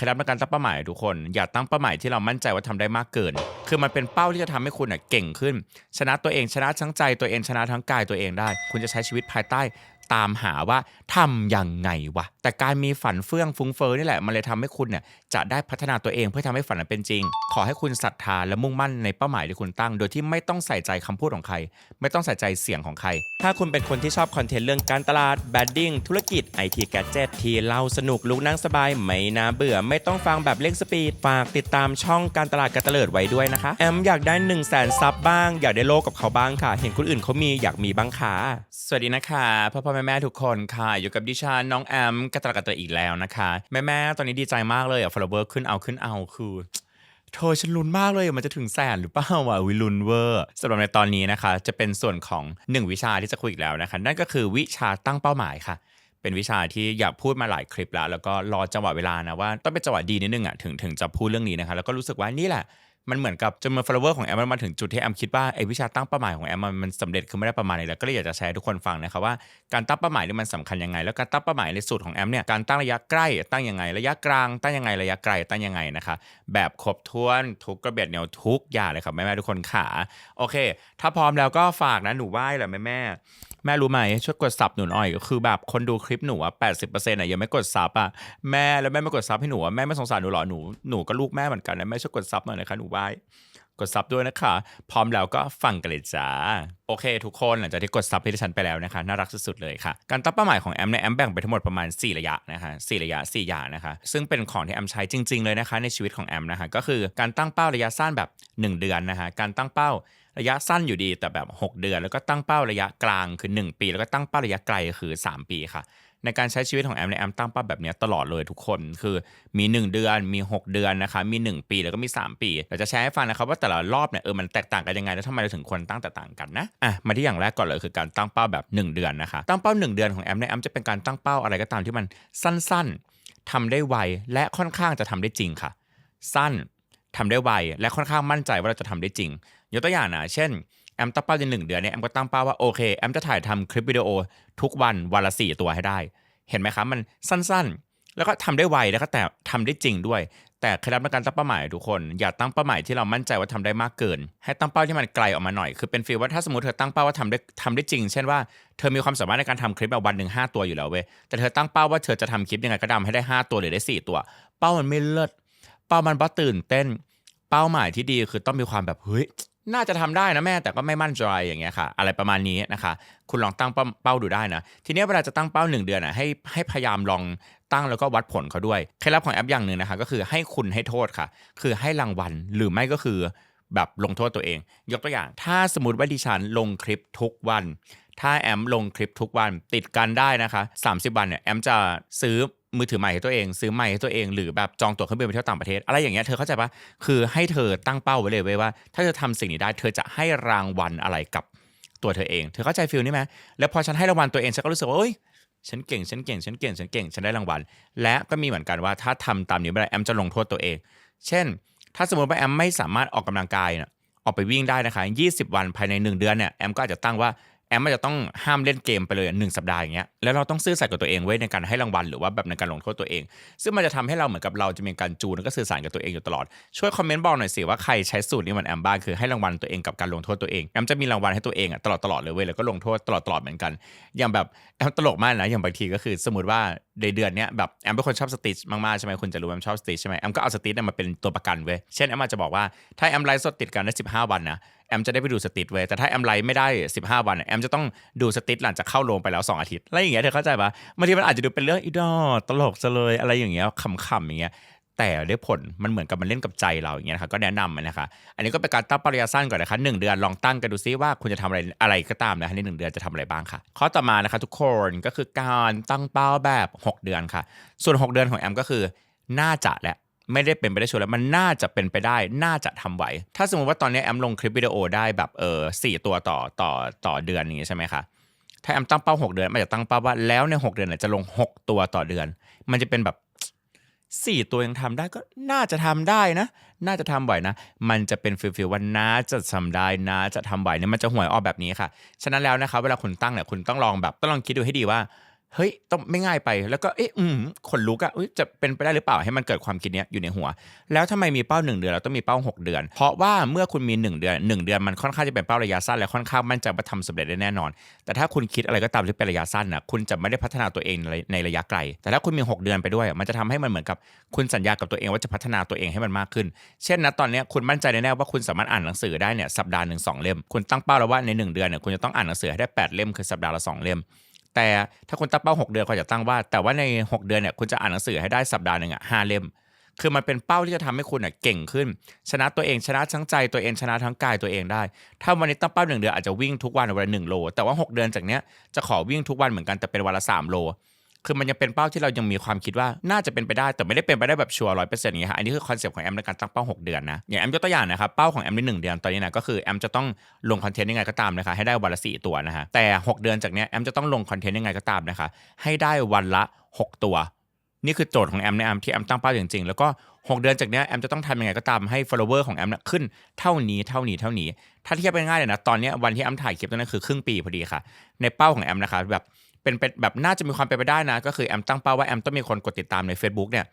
เคล็ดลับในการตั้งเป้าหมายทุกคน อย่าตั้งเป้าหมายที่เรามั่นใจว่าทำได้มากเกิน คือมันเป็นเป้าที่จะทำให้คุณเก่งขึ้น ชนะตัวเองชนะทั้งใจตัวเองชนะทั้งกายตัวเองได้ คุณจะใช้ชีวิตภายใต้ ตามหาว่าทำยังไงวะ แต่การมีฝันเฟื่องฟุ้งเฟ้อนี่แหละมันเลยทำให้คุณเนี่ยจะได้พัฒนาตัวเองเพื่อทำให้ฝันนั้นเป็นจริง ขอให้คุณศรัทธาและมุ่งมั่นในเป้าหมายที่คุณตั้ง โดยที่ไม่ต้องใส่ใจคำพูดของใคร ไม่ต้องใส่ใจเสียงของใคร ถ้าคุณเป็นคนที่ชอบคอนเทนต์เรื่องการตลาดแบดดิ้งธุรกิจไอทีแกจ e t ที่เล่าสนุกลุกนั่งสบายไม่น่าเบื่อ ไม่ต้องฟังแบบเร่งสปีดฝากติดตามช่องการตลาดการตะเลิดไว้ด้วยนะคะแอมอยากได้1นึ่งแสนซับบ้าง อยากได้โลกกับเขาบ้างค่ะ เห็นคนอื่นเขามีอยากมีบ้างค่ะสวัสดีนะคะพ่อพ่อแม่แม่ทุกคนค่ะ อยู่กับดิฉันน้องแอมกระตลาดกระเตออีกแล้วนะคะแม่แม่ๆตอนนี้ดีใจมากเลยอะ follower ขึ้นเอาขึ้นเอาคือเธอฉันลุ้นมากเลยมันจะถึงแสนหรือเปล่าวะวิลุนเวอร์สำหรับในตอนนี้นะคะ จะเป็นส่วนของหนึ่งวิชาที่จะคุยอีกแล้วนะคะ นั่นก็คือวิชาตั้งเป้าหมายค่ะ เป็นวิชาที่อยากพูดมาหลายคลิปแล้ว แล้วก็รอจังหวะเวลานะว่าต้องเป็นจังหวะดีนิดนึงอะถึงถึงจะพูดเรื่องนี้นะคะ แล้วก็รู้สึกว่านี่แหละ มันเหมือนกับจนมา follower ของแอมมันมาถึงจุดที่แอมคิดว่าไอ้วิชาตั้งเป้าหมายของแอมมันมันสำเร็จคือไม่ได้ประมาณไหนแล้วก็เลยอยากจะแชร์ทุกคนฟังนะครับว่าการตั้งเป้าหมายนี่มันสำคัญยังไง แล้วการตั้งเป้าหมายในสูตรของแอมเนี่ยการตั้งระยะใกล้ตั้งยังไง ระยะกลางตั้งยังไงระยะไกลตั้งยังไงนะคะแบบครบถ้วนทุกกระเบียดแนวทุกอย่างเลยครับแม่ๆทุกคนขาโอเค ถ้าพร้อมแล้วก็ฝากนะหนูไหว้แหละแม่แม่ แม่รู้ไหมช่วยกดซับหนูหน่อยก็คือแบบคนดูคลิปหนูอะแปดสิบเปอร์เซ็นต์อะยังไม่กดซับอะแม่แล้วแม่ไม่กดซับให้หนูอะแม่ไม่สงสารหนูหรอหนูหนูก็ลูกแม่เหมือนกันนะแม่ช่วยกดซับหน่อยนะคะหนูไหว้กดซับด้วยนะคะ พร้อมแล้วก็ฟังกันเลยจ้า โอเค ทุกคนหลังจากที่กดซับให้ดิฉันไปแล้วนะคะ น่ารักสุดๆเลยค่ะ การตั้งเป้าหมายของแอมในแอมแบ่งไปทั้งหมดประมาณ 4 ระยะนะคะ4ระยะ 4 อย่างนะคะ ซึ่งเป็นของที่แอมใช้จริง ๆ เลยนะคะ ในชีวิตของแอมนะคะก็คือการตั้งเป้าระยะสั้นแบบ 1 เดือนนะคะการตั้งเป้า ระยะสั้นอยู่ดีแต่แบบ 6 เดือน แล้วก็ตั้งเป้าระยะกลางคือ 1 ปี แล้วก็ตั้งเป้าระยะไกลคือ 3 ปีค่ะ ในการใช้ชีวิตของแอมในแอมตั้งเป้าแบบนี้ตลอดเลยทุกคนคือมี 1 เดือนมี 6 เดือนนะคะมี 1 ปีแล้วก็มี 3 ปีเราจะแชร์ให้ฟังนะครับว่าแต่ละรอบเนี่ยเออมันแตกต่างกันยังไงแล้วทำไมเราถึงควรตั้งแตกต่างกันนะอะมาที่อย่างแรกก่อนเลยคือการตั้งเป้าแบบ 1 เดือนนะคะตั้งเป้า 1 เดือนของแอมในแอมจะเป็นการตั้งเป้าอะไรก็ตามที่มันสั้น ๆทำได้ไวและค่อนข้างจะทำได้จริงค่ะ สั้นทำได้ไวและค่อนข้างมั่นใจว่าเราจะทำได้จริง ยกตัวอย่างนะเช่นแอมตั้งเป้าในหนึ่งเดือนเนี่ยแอมก็ตั้งเป้าว่าโอเคแอมจะถ่ายทำคลิปวิดีโอทุกวันวันละสี่ตัวให้ได้ เห็นไหมครับมันสั้นๆ แล้วก็ทำได้ไวแล้วก็แต่ทำได้จริงด้วย แต่เคล็ดลับในการตั้งเป้าหมายทุกคน อย่าตั้งเป้าหมายที่เรามั่นใจว่าทำได้มากเกิน ให้ตั้งเป้าที่มันไกลออกมาหน่อย คือเป็นฟีลว่าถ้าสมมติเธอตั้งเป้าว่าทำได้ทำได้จริง เช่นว่าเธอมีความสามารถในการทำคลิปแบบวันหนึ่งห้าตัวอยู่แล้วเว้ยแต่เธอตั้งเป้าว่าเธอจะทำคลิปยังไงก็ตามให้ได้ห้าตัวหรือได้สี่ตัว เป้ามันไม่เลิศเป้ามันบ่ตื่นเต้น เป้าหมายที่ดีคือต้องมีความแบบเฮ้ย น่าจะทำได้นะแม่แต่ก็ไม่มั่นใจอย่างเงี้ยค่ะ อะไรประมาณนี้นะคะ คุณลองตั้งเป้าดูได้นะ ทีนี้เวลาจะตั้งเป้าหนึ่งเดือนอะให้ให้พยายามลองตั้งแล้วก็วัดผลเขาด้วยเคล็ดลับของแอปอย่างหนึ่งนะคะ ก็คือให้คุณให้โทษค่ะ คือให้รางวัลหรือไม่ก็คือแบบลงโทษตัวเอง ยกตัวอย่าง ถ้าสมมติว่าดิฉันลงคลิปทุกวัน ถ้าแอมลงคลิปทุกวันติดกันได้นะคะ 30 วันเนี่ยแอมจะซื้อ มือถือใหม่ให้ตัวเอง ซื้อใหม่ให้ตัวเองหรือแบบจองตั๋วเครื่องบินไปเที่ยวต่างประเทศ อะไรอย่างเงี้ยเธอเข้าใจปะคือให้เธอตั้งเป้าไว้เลยเว้ยว่า ถ้าเธอทำสิ่งนี้ได้เธอจะให้รางวัลอะไรกับตัวเธอเองเธอเข้าใจฟิลนี่ไหมแล้วพอฉันให้รางวัลตัวเองฉันก็รู้สึกว่าเอ้ยฉันเก่งฉันเก่งฉันเก่งฉันเก่งฉันได้รางวัล และก็มีเหมือนกันว่าถ้าทำตามนี้ไม่ได้แอมจะลงโทษตัวเอง เช่น ถ้าสมมติว่าแอมไม่สามารถออกกำลังกายเนี่ยออกไปวิ่งได้นะคะ 20 วันภายใน 1 เดือนเนี่ยแอมก็อาจจะตั้งว่า แอมอาจจะต้องห้ามเล่นเกมไปเลยหนึ่งสัปดาห์อย่างเงี้ยแล้วเราต้องซื่อสัตย์กับตัวเองไว้ในการให้รางวัลหรือว่าแบบในการลงโทษตัวเอง ซึ่งมันจะทำให้เราเหมือนกับเราจะมีการจูนแล้วก็สื่อสารกับตัวเองอยู่ตลอด ช่วยคอมเมนต์บอกหน่อยสิว่าใครใช้สูตรนี้เหมือนแอมบ้างคือให้รางวัลตัวเองกับการลงโทษตัวเองแอมจะมีรางวัลให้ตัวเองอะตลอดตลอดเลยเว้ยแล้วก็ลงโทษตลอดตลอดเหมือนกัน อย่างแบบแอมตลกมากนะอย่างบางทีก็คือ สมมติว่าในเดือนเนี้ยแบบแอมเป็นคนชอบสติชมากๆใช่ไหมคุณจะรู้ว่าแอมชอบสติชใช่ไหมแอมก็เอาสติชเนี่ยมาเป็นตัวประกันเว้ยเช่นแอมอาจจะบอกว่าถ้าแอมไลฟ์สดติดกันได้15 วันนะ แอมจะได้ไปดูสติชเว้ยแต่ถ้าแอมไลฟ์ไม่ได้ 15 วันแอมจะต้องดูสติชหลังจากเข้าโรงไปแล้ว 2 อาทิตย์อะไรอย่างเงี้ยเธอเข้าใจปะบางทีมันอาจจะดูเป็นเรื่องอีดอตลกซะเลยอะไรอย่างเงี้ยขำๆอย่างเงี้ยแต่ได้ผลมันเหมือนกับมันเล่นกับใจเราอย่างเงี้ยนะคะก็แนะนำนะคะ อันนี้ก็เป็นการตั้งปริยาสั้นก่อนนะคะหนึ่งเดือนลองตั้งกันดูซิว่าคุณจะทำอะไรอะไรก็ตามนะคะในหนึ่งเดือนจะทำอะไรบ้างค่ะข้อต่อมานะคะทุกคนก็คือการตั้งเป้าแบบ 6 เดือนค่ะ ส่วน 6 เดือนของแอมก็คือน่าจะและ ไม่ได้เป็นไปได้ชัวร์แล้วมันน่าจะเป็นไปได้น่าจะทำไหว ถ้าสมมติว่าตอนนี้แอมลงคลิปวิดีโอได้แบบเออสี่ตัวต่อต่อต่อเดือนอย่างงี้ใช่ไหมคะถ้าแอมตั้งเป้า 6 เดือนมันจะตั้งเป้าว่าแล้วใน 6 เดือนเนี่ยจะลง 6 ตัวต่อเดือน มันจะเป็นแบบสี่ตัวยังทำได้ก็น่าจะทำได้นะ น่าจะทำไหวนะ มันจะเป็นฟิลฟิลว่าน่าจะทำได้นะจะทำไหวเนี่ยมันจะห่วยออกแบบนี้ค่ะ ฉะนั้นแล้วนะคะเวลาคุณตั้งเนี่ยคุณต้องลองแบบต้องลองคิดดูให้ดีว่า เฮ้ยต้องไม่ง่ายไปแล้วก็เอ๊ะอืมขนลุกอะอุ๊ยจะเป็นไปได้หรือเปล่าให้มันเกิดความคิดเนี้ยอยู่ในหัว แล้วทำไมมีเป้า 1 เดือนแล้วต้องมีเป้า 6 เดือน เพราะว่าเมื่อคุณมี 1 เดือน 1 เดือนมันค่อนข้างจะเป็นเป้าระยะสั้นและค่อนข้างมั่นใจว่าทำสำเร็จได้แน่นอน แต่ถ้าคุณคิดอะไรก็ตามที่เป็นระยะสั้นนะคุณจะไม่ได้พัฒนาตัวเองในในระยะไกล แต่ถ้าคุณมี 6 เดือนไปด้วย มันจะทำให้มันเหมือนกับคุณสัญญากับตัวเองว่าจะพัฒนาตัวเองให้มันมากขึ้น เช่นนะตอนนี้คุณมั่นใจแน่ๆว่าคุณสามารถอ่านหนังสือได้เนี่ยสัปดาห์หนึ่งสองเล่มคุณตั้งเป้าแล้วว่าใน 1 เดือนเนี่ยคุณจะต้องอ่านหนังสือให้ได้ 8 เล่มคือสัปดาห์ละ2เล่ม แต่ถ้าคุณตั้งเป้า 6 เดือนคุณจะตั้งว่า แต่ว่าใน 6 เดือนเนี่ยคุณจะอ่านหนังสือให้ได้สัปดาห์หนึ่งอะห้าเล่ม คือมันเป็นเป้าที่จะทำให้คุณอะเก่งขึ้น ชนะตัวเองชนะทั้งใจตัวเองชนะทั้งกายตัวเองได้ ถ้าวันนี้ตั้งเป้าหนึ่งเดือนอาจจะวิ่งทุกวันวันละหนึ่งโล แต่ว่า 6 เดือนจากเนี้ยจะขอวิ่งทุกวันเหมือนกันแต่เป็นวันละ3โล คือมันยังเป็นเป้าที่เรายังมีความคิดว่าน่าจะเป็นไปได้แต่ไม่ได้เป็นไปได้แบบชัวร์ร้อยเปอร์เซ็นต์อย่างเงี้ยค่ะอันนี้คือคอนเซปต์ของแอมในการตั้งเป้า 6 เดือนนะอย่างแอมยกตัวอย่างนะครับเป้าของแอมในหนึ่งเดือนตอนนี้นะก็คือแอมจะต้องลงคอนเทนต์ยังไงก็ตามนะคะให้ได้วันละสี่ตัวนะฮะแต่ 6 เดือนจากเนี้ยแอมจะต้องลงคอนเทนต์ยังไงก็ตามนะคะให้ได้วันละ 6 ตัว นี่คือโจทย์ของแอมในแอมที่แอมตั้งเป้าจริงๆแล้วก็ 6 เดือนจากเนี้ยแอมจะต้องทำยังไงก็ตามให้ follower ของแอมขึ้นเท่านี้เท่านี้เท่านี้ ถ้าเทียบง่ายๆเลยนะตอนเนี้วันที่แอมถ่ายคลิปนั้นคือครึ่งปีพอดีค่ะ ในเป้าของแอมนะคะแบบ เป็นเป็นแบบน่าจะมีความเป็นไปได้นะ ก็คือแอมตั้งเป้าว่าแอมต้องมีคนกดติดตามใน Facebook เนี่ย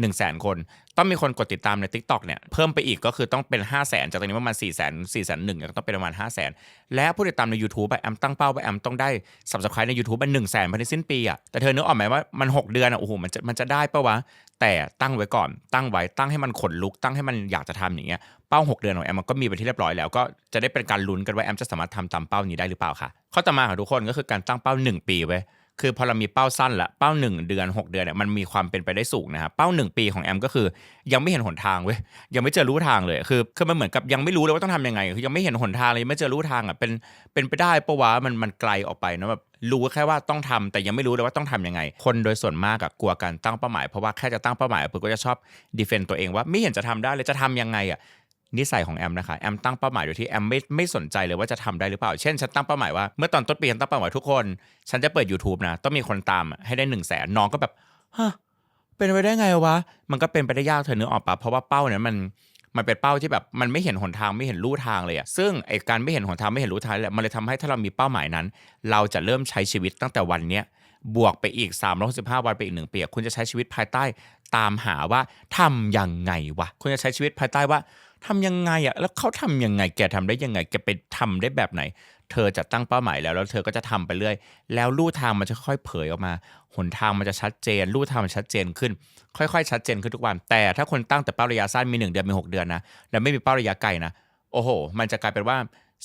หนึ่งแสนคน ต้องมีคนกดติดตามใน Tik t o อกเนี่ยเพิ่มไปอีกก็คือต้องเป็น 5 0 0แสนจากตอนนี้ประมาณ4 0 0 0 0 4 0 0 0 0ก็ต้องเป็นประมาณ 5 0 0แสนและผู้ติดตามใน YouTube ไปแอมตั้งเป้าว่าแอมต้องได้ subscribe ใน YouTube เป็น1 0 0 0 0แสนภายในสิ้นปีอะแต่เธอนึกออกไหมว่ามัน 6 เดือนอะโอ้โหมันจะมันจะได้ปะวะแต่ตั้งไว้ก่อนตั้งไว้ตั้งให้มันขนลุกตั้งให้มันอยากจะทำอย่างเงี้ยเป้า 6 เดือนของแอมมันก็มีไปที่เรียบร้อยแล้วก็จะได้เป็นการลุ้นกันว่าแอมจะสามารถทำตามเป้านี้ได้หรือเปล่าค่ะข้อต่อมาของทุกคนก็คือการตั้งเป้า 1 ปีไว้ คือพอเรามีเป้าสั้นละเป้า 1 เดือน 6 เดือนเนี่ยมันมีความเป็นไปได้สูงนะครับเป้า 1 ปีของแอมก็คือ ยังไม่เห็นหนทางเว้ยยังไม่เจอรู้ทางเลยคือคือมันเหมือนกับยังไม่รู้เลยว่าต้องทำยังไงคือยังไม่เห็นหนทางเลยไม่เจอรู้ทางอะเป็นเป็นไปได้ปะวะมันมันไกลออกไปนะแบบรู้แค่ว่าต้องทำแต่ยังไม่รู้เลยว่าต้องทำยังไง คนโดยส่วนมากอะกลัวการตั้งเป้าหมายเพราะว่าแค่จะตั้งเป้าหมายเพื่อก็จะชอบดีเฟนต์ตัวเองว่าไม่เห็นจะทำได้เลยจะทำยังไงอะ นิสัยของแอมนะคะแอมตั้งเป้าหมายโดยที่แอมไม่ไม่สนใจเลยว่าจะทำได้หรือเปล่า เช่นฉันตั้งเป้าหมายว่าเมื่อตอนต้นปีฉันตั้งเป้าหมายทุกคน ฉันจะเปิด YouTube นะต้องมีคนตามให้ได้หนึ่งแสนน้องก็แบบฮะเป็นไปได้ไงวะมันก็เป็นไปได้ยากเธอเนื้อออกปะเพราะว่าเป้าเนี่ยมันมันเป็นเป้าที่แบบมันไม่เห็นหนทางไม่เห็นลู่ทางเลยอะซึ่งไอการไม่เห็นหนทางไม่เห็นลู่ทางเนี่ยมันเลยทำให้ถ้าเรามีเป้าหมายนั้น เราจะเริ่มใช้ชีวิตตั้งแต่วันเนี้ยบวกไปอีก 3 6 5 วันไปอีกหนึ่งปีคุณจะใช้ชีวิตภายใต้ตามหาว่าทำยังไงวะคุณจะใช้ชีวิตภายใต้ว่า ทำยังไงอะแล้วเขาทำยังไงแกทำได้ยังไงแกไปทำได้แบบไหน เธอจะตั้งเป้าหมายแล้วแล้วเธอก็จะทำไปเรื่อย แล้วลู่ทางมันจะค่อยเผยออกมาหนทางมันจะชัดเจนลู่ทางมันชัดเจนขึ้น ค่อยๆ ชัดเจนขึ้นทุกวัน แต่ถ้าคนตั้งแต่เป้าระยะสั้นมี 1 เดือนมี 6 เดือนนะแล้วไม่มีเป้าระยะไกลนะโอ้โห มันจะกลายเป็นว่า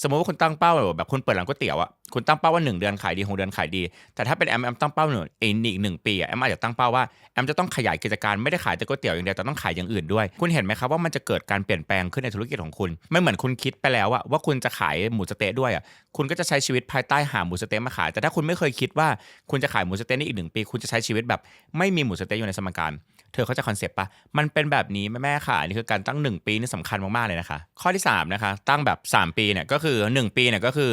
สมมติว่าคุณตั้งเป้าแบบคุณเปิดร้านก๋วยเตี๋ยวอะคุณตั้งเป้าว่า 1 เดือนขายดีหกเดือนขายดี แต่ถ้าเป็นแอมแอมตั้งเป้าหนึ่งอีกหนึ่งปีอะแอมอาจจะตั้งเป้าว่าแอมจะต้องขยายกิจการไม่ได้ขายแต่ก๋วยเตี๋ยวอย่างเดียวแต่ต้องขายอย่างอื่นด้วย คุณเห็นไหมครับว่ามันจะเกิดการเปลี่ยนแปลงขึ้นในธุรกิจของคุณ ไม่เหมือนคุณคิดไปแล้วอะว่าคุณจะขายหมูสเต๊ะด้วยอะคุณก็จะใช้ชีวิตภายใต้หาหมูสเต๊ะมาขาย แต่ถ้าคุณไม่เคยคิดว่าคุณจะขายหมูสเต๊ะในอีกหนึ่งปี คุณจะใช้ชีวิตแบบไม่มีหมูสเต๊ะอยู่ในสมการ เธอเข้าใจคอนเซปต์ปะมันเป็นแบบนี้แม่แม่ค่ะอันนี่คือการตั้ง 1 ปีนี่สำคัญมากๆเลยนะคะ ข้อที่3นะคะตั้งแบบ 3 ปีเนี่ยก็คือ 1 ปีเนี่ยก็คือ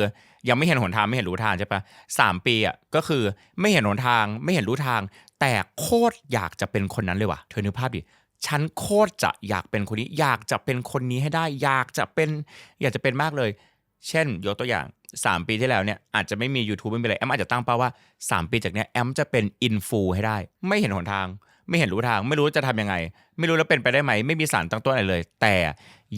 ยังไม่เห็นหนทางไม่เห็นรู้ทางใช่ปะสามปีอะก็คือไม่เห็นหนทางไม่เห็นรู้ทาง แต่โคตรอยากจะเป็นคนนั้นเลยว่ะเธอนึกภาพดิฉันโคตรจะอยากเป็นคนนี้ อยากจะเป็นคนนี้ให้ได้ อยากจะเป็น อยากจะเป็นมากเลย เช่นยกตัวอย่าง 3 ปีที่แล้วเนี่ยอาจจะไม่มี YouTube ไม่เป็นไรแอมอาจจะตั้งเป้าว่า 3 ปีจากเนี้ยแอมจะเป็นอินฟูให้ได้ ไม่เห็นหนทาง ไม่เห็นรู้ทาง ไม่รู้จะทำยังไง ไม่รู้แล้วเป็นไปได้ไหม ไม่มีสารตั้งต้นอะไรเลย แต่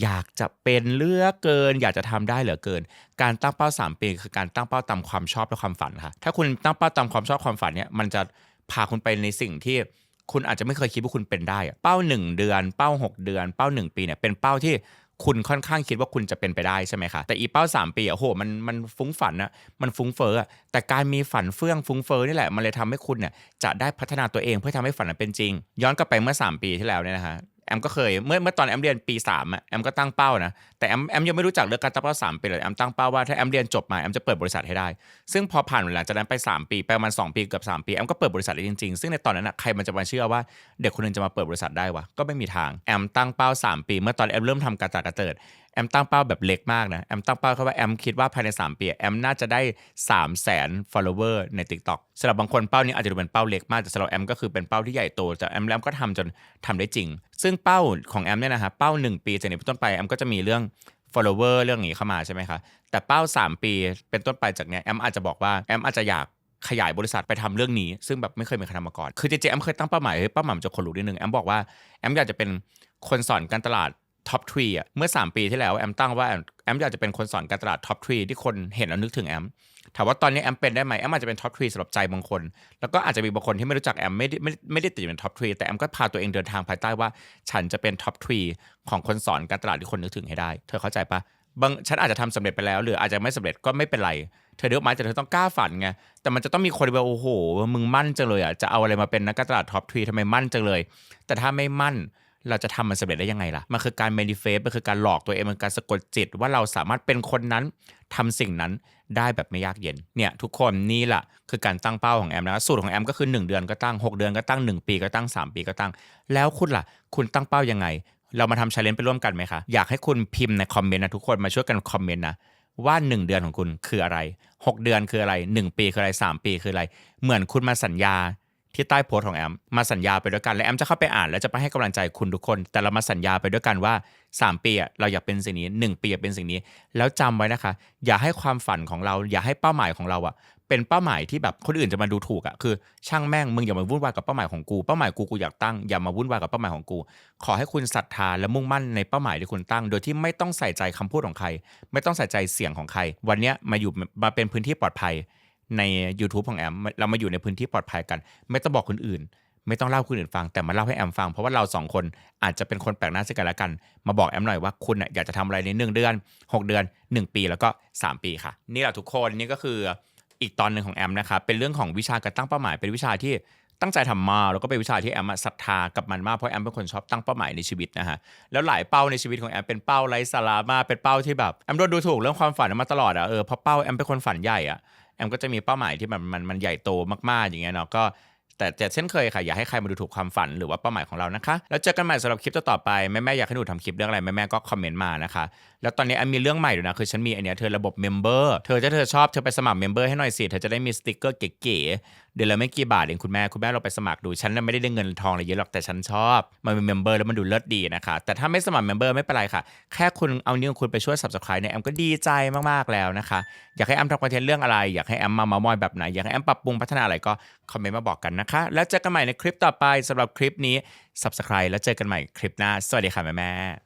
อยากจะเป็นเลือเกิน อยากจะทำได้เหลือเกิน การตั้งเป้า 3 ปีคือการตั้งเป้าตามความชอบและความฝันค่ะ ถ้าคุณตั้งเป้าตามความชอบความฝันเนี่ยมันจะพาคุณไปในสิ่งที่คุณอาจจะไม่เคยคิดว่าคุณเป็นได้อะเป้า 1 เดือน เป้า 6 เดือน เป้า 1 ปีเนี่ยเป็นเป้าที่ คุณค่อนข้างคิดว่าคุณจะเป็นไปได้ใช่ไหมคะ แต่อีเป้า 3 ปีอะโหมันมันฟุ้งฝันอะมันฟุ้งเฟ้ออะแต่การมีฝันเฟื่องฟุ้งเฟ้อนี่แหละมันเลยทำให้คุณเนี่ยจะได้พัฒนาตัวเองเพื่อทำให้ฝันนั้นเป็นจริง ย้อนกลับไปเมื่อ 3 ปีที่แล้วเนี่ยนะฮะ แอมก็เคยเมื่อเมื่อตอนแอมเรียนปี3อะแอมก็ตั้งเป้านะแต่แอมแอมยังไม่รู้จักเรื่องการตั้งเป้า3ปีเลยแอมตั้งเป้าว่าถ้าแอมเรียนจบมาแอมจะเปิดบริษัทให้ได้ ซึ่งพอผ่านหลังจากนั้นไป 3 ปีไปประมาณ2ปีเกือบ3ปีแอมก็เปิดบริษัทได้จริงๆซึ่งในตอนนั้นนะใครมันจะมาเชื่อว่าเด็กคนหนึงจะมาเปิดบริษัทได้วะก็ไม่มีทางแอมตั้งเป้า 3 ปี เมื่อตอนแอมเริ่มทำการตลาดกระเติด แอมตั้งเป้าแบบเล็กมากนะ แอมตั้งเป้าแค่ว่าแอมคิดว่าภายใน 3 ปี แอมน่าจะได้ 3 0 0แสน follower ใน TikTok สำหรับบางคนเป้านี้อาจจะดูเป็นเป้าเล็กมาก แต่สำหรับแอมก็คือเป็นเป้าที่ใหญ่โต แต่แอมแอมก็ทำจนทำได้จริง ซึ่งเป้าของแอมเนี่ยนะฮะเป้า 1 ปีจากนี้เป็นต้นไปแอมก็จะมีเรื่อง follower เรื่องนี้เข้ามาใช่ไหมคะ แต่เป้า 3 ปีเป็นต้นไปจากเนี้ยแอมอาจจะบอกว่าแอมอาจจะอยากขยายบริษัทไปทำเรื่องนี้ ซึ่งแบบไม่เคยมีใครทำมาก่อน คือจริงๆแอมเคยตั้งเป้าหมายเฮ้ยเป้าหมายมันจะคนรู้นิดนึงแอมบอกว่าแอมอยากจะเป็นคนสอนการตลาด ท็อปทรีอะเมื่อ 3 ปีที่แล้วแอมตั้งว่าแอมอยากจะเป็นคนสอนการตลาดท็อปทรีที่คนเห็นแล้วนึกถึงแอมถามว่าตอนนี้แอมเป็นได้ไหมแอมอาจจะเป็นท็อปทรีสำหรับใจบางคน แล้วก็อาจจะมีบางคนที่ไม่รู้จักแอมไม่ได้ไม่ได้ไม่ได้ติดอยู่ในท็อปทรีแต่แอมก็พาตัวเองเดินทางภายใต้ว่า ฉันจะเป็นท็อปทรีของคนสอนการตลาดที่คนนึกถึงให้ได้ เธอเข้าใจปะบางฉันอาจจะทำสำเร็จไปแล้ว หรืออาจจะไม่สำเร็จก็ไม่เป็นไร เธอเลือกไม้แต่เธอต้องกล้าฝันไงแต่มันจะต้องมีคนแบบโอ้โหมึงมั่นจังเลยอะจะเอาอะไรมาเป็นนักการตลาดท็อปทรีทำไมมั่นจังเลย แต่ถ้าไม่มั่น เราจะทำมันสำเร็จได้ยังไงล่ะ มันคือการ manifest มันคือการหลอกตัวเอง มันคือการสะกดจิต ว่าเราสามารถเป็นคนนั้นทำสิ่งนั้นได้แบบไม่ยากเย็น เนี่ย ทุกคนนี่แหละคือการตั้งเป้าของแอมนะ สูตรของแอมก็คือ 1 เดือนก็ตั้ง 6 เดือนก็ตั้ง 1 ปีก็ตั้ง 3 ปีก็ตั้ง แล้วคุณล่ะ คุณตั้งเป้ายังไง เรามาทำชาเลนจ์ไปร่วมกันไหมคะ อยากให้คุณพิมพ์ในคอมเมนต์นะทุกคนมาช่วยกันคอมเมนต์นะว่า 1 เดือนของคุณคืออะไร 6 เดือนคืออะไร 1 ปีคืออะไร 3 ปีคืออะไร เหมือนคุณมาสัญญา ที่ใต้โพสของแอมมาสัญญาไปด้วยกันและแอมจะเข้าไปอ่านแล้วจะไปให้กำลังใจคุณทุกคน แต่เรามาสัญญาไปด้วยกันว่า 3 ปีเราอยากเป็นสิ่งนี้ 1 ปีอยากเป็นสิ่งนี้ แล้วจำไว้นะคะ อย่าให้ความฝันของเรา อย่าให้เป้าหมายของเราอะเป็นเป้าหมายที่แบบคนอื่นจะมาดูถูกอะคือ ช่างแม่งมึงอย่ามาวุ่นวายกับเป้าหมายของกูเป้าหมายกูกูอยากตั้งอย่ามาวุ่นวายกับเป้าหมายของกู ขอให้คุณศรัทธาและมุ่งมั่นในเป้าหมายที่คุณตั้ง โดยที่ไม่ต้องใส่ใจคำพูดของใคร ไม่ต้องใส่ใจเสียงของใคร วันนี้มาอยู่มาเป็นพื้นที่ปลอดภัย ใน YouTube ของแอม เรามาอยู่ในพื้นที่ปลอดภัยกัน ไม่ต้องบอกคนอื่น ไม่ต้องเล่าคนอื่นฟัง แต่มาเล่าให้แอมฟัง เพราะว่าเราสองคนอาจจะเป็นคนแปลกหน้าซึ่งกันและกัน มาบอกแอมหน่อยว่าคุณน่ะอยากจะทำอะไรในหนึ่งเดือน 6 เดือน 1 ปีแล้วก็ 3 ปีค่ะ นี่แหละทุกคนนี่ก็คืออีกตอนหนึ่งของแอมนะครับเป็นเรื่องของวิชาการตั้งเป้าหมายเป็นวิชาที่ตั้งใจทำมาแล้วก็เป็นวิชาที่แอมศรัทธากับมันมากเพราะแอมเป็นคนชอบตั้งเป้าหมายในชีวิตนะฮะแล้วหลายเป้าในชีวิตของแอมเป็นเป้าไร้สาระมากเป็นเป้าที่แบบแอมโดนดูถูกเรื่องความฝันมาตลอดอะเออเพราะเป้าแอมเป็นคนฝันใหญ่อะ แอมก็จะมีเป้าหมายที่มันมันมันใหญ่โตมากๆอย่างเงี้ยเนาะก็แต่แต่เช่นเคยค่ะ อย่าให้ใครมาดูถูกความฝันหรือว่าเป้าหมายของเรานะคะ แล้วเจอกันใหม่สำหรับคลิปต่อไป แม่แม่อยากให้หนูทำคลิปเรื่องอะไร แม่แม่ก็คอมเมนต์มานะคะ แล้วตอนนี้แอมมีเรื่องใหม่ด้วยนะ คือฉันมีอันเนี้ยเธอระบบเมมเบอร์เธอจะเธอชอบเธอไปสมัครเมมเบอร์ให้หน่อยสิ เธอจะได้มีสติกเกอร์เก๋ๆ เดือนละไม่กี่บาทเองคุณแม่คุณแม่เราไปสมัครดูฉันไม่ได้ได้เงินทองอะไรเยอะหรอกแต่ฉันชอบ มันเป็นเมมเบอร์แล้วมันดูเลิศดีนะคะแต่ถ้าไม่สมัครเมมเบอร์ไม่เป็นไรค่ะ แค่คุณเอานิ้วคุณไปช่วย subscribe เนี่ยแอมก็ดีใจมากๆแล้วนะคะ อยากให้แอมทำคอนเทนต์เรื่องอะไร อยากให้แอมมาเมามอยแบบไหนอยากให้แอมปรับปรุงพัฒนาอะไรก็คอมเมนต์มาบอกกันนะคะ แล้วเจอกันใหม่ในคลิปต่อไปสำหรับคลิปนี้ subscribe แล้วเจอกันใหม่คลิปหน้าสวัสดีค่ะแม่ๆ